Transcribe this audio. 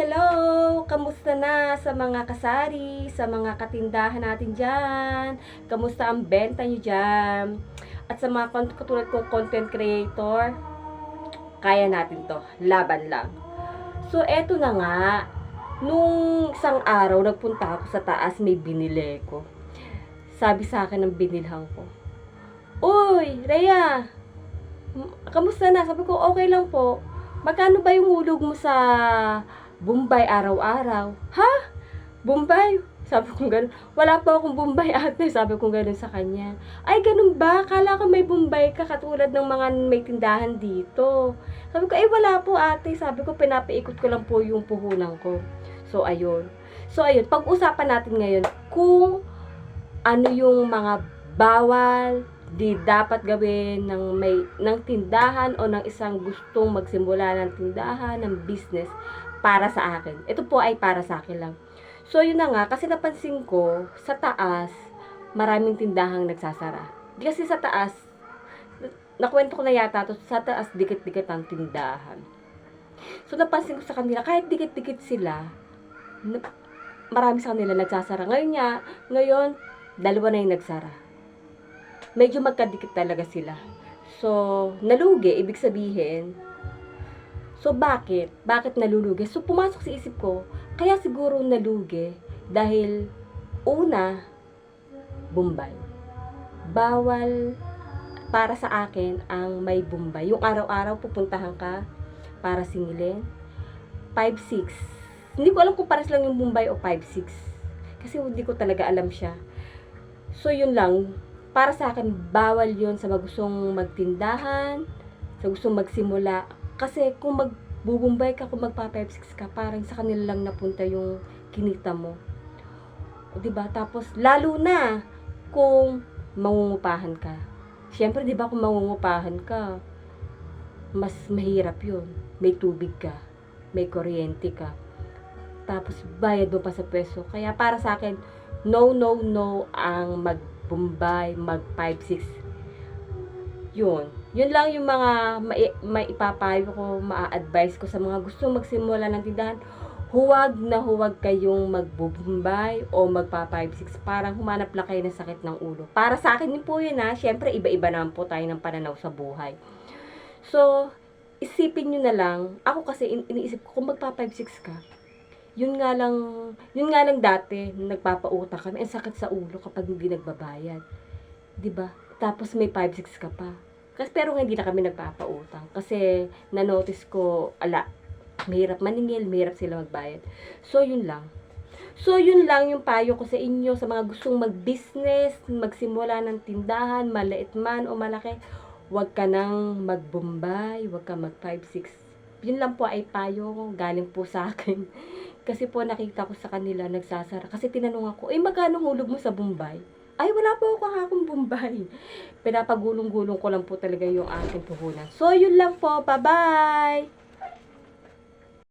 hello! Kamusta na sa mga kasari, sa mga katindahan natin dyan? Kamusta ang benta nyo dyan? At sa mga katulad ko content creator, kaya natin to. Laban lang. So, eto na nga. Nung isang araw, nagpunta ako sa taas, may binili ko. Sabi sa akin ng binilhan ko, Uy, Rhea! Kamusta na? Sabi ko, okay lang po. Magkano ba yung hulog mo sa Bombay araw-araw? Ha? Bombay? Sabi ko gano'n. Wala po akong Bombay ate. Sabi ko gano'n sa kanya. Ay, ganun ba? Kala ko may Bombay ka katulad ng mga may tindahan dito. Sabi ko, ay wala po ate. Sabi ko, pinapaikot ko lang po yung puhunan ko. So, ayun. So, ayun. Pag-usapan natin ngayon kung ano yung mga bawal, di dapat gawin ng may ng tindahan o ng isang gustong magsimula ng tindahan, ng business para sa akin. Ito po ay para sa akin lang. So, yun na nga, kasi napansin ko, sa taas, maraming tindahang nagsasara. Di kasi sa taas, nakwento ko na yata to, sa taas, dikit-dikit ang tindahan. So, napansin ko sa kanila, kahit dikit-dikit sila, marami sa kanila nagsasara. Ngayon nga, ngayon, dalawa na yung nagsara. Medyo magkadikit talaga sila. So, nalugi, ibig sabihin, So, bakit? Bakit nalulugi? So, pumasok sa isip ko, kaya siguro nalugi dahil una, Bombay. Bawal para sa akin ang may Bombay. Yung araw-araw pupuntahan ka para singilin. 5-6. Hindi ko alam kung pares lang yung Bombay o 5-6. Kasi hindi ko talaga alam siya. So, yun lang. Para sa akin, bawal yun sa magustong magtindahan, sa gustong magsimula. Kasi kung magbubumbay ka, kung magpa 5-6 ka, parang sa kanila lang napunta yung kinita mo. O, diba? Tapos, lalo na kung mangungupahan ka. Siyempre, di ba, kung mangungupahan ka, mas mahirap yun. May tubig ka, may kuryente ka, tapos bayad mo pa sa peso. Kaya para sa akin, no, no, no ang magbumbay, mag 5-6. Yun. Yun lang yung mga mai- maipapayo ko, maa-advise ko sa mga gusto magsimula ng tindahan. Huwag na huwag kayong magbubumbay o magpa 5-6. Parang humanap lang kayo ng sakit ng ulo. Para sa akin din po yun ha. Siyempre, iba-iba naman po tayo ng pananaw sa buhay. So, isipin nyo na lang. Ako kasi in- iniisip ko, kung magpa 5-6 ka, yun nga lang, yun nga lang dati, nung nagpapautang kami, ang sakit sa ulo kapag hindi nagbabayad. 'Di ba? Tapos may 5-6 ka pa. Kasi pero hindi na kami nagpapautang. Kasi na-notice ko, ala, mahirap maningil, mahirap sila magbayad. So, yun lang. So, yun lang yung payo ko sa inyo, sa mga gustong mag-business, magsimula ng tindahan, maliit man o malaki, huwag ka nang magbombay, huwag ka mag 5-6. Yun lang po ay payo ko, galing po sa akin. Kasi po nakita ko sa kanila nagsasara. Kasi tinanong ako, eh magkano hulog mo sa Bombay? Ay, wala po ako kakong Bombay. Pinapagulong-gulong ko lang po talaga yung aking puhunan. So, yun lang po. Bye-bye!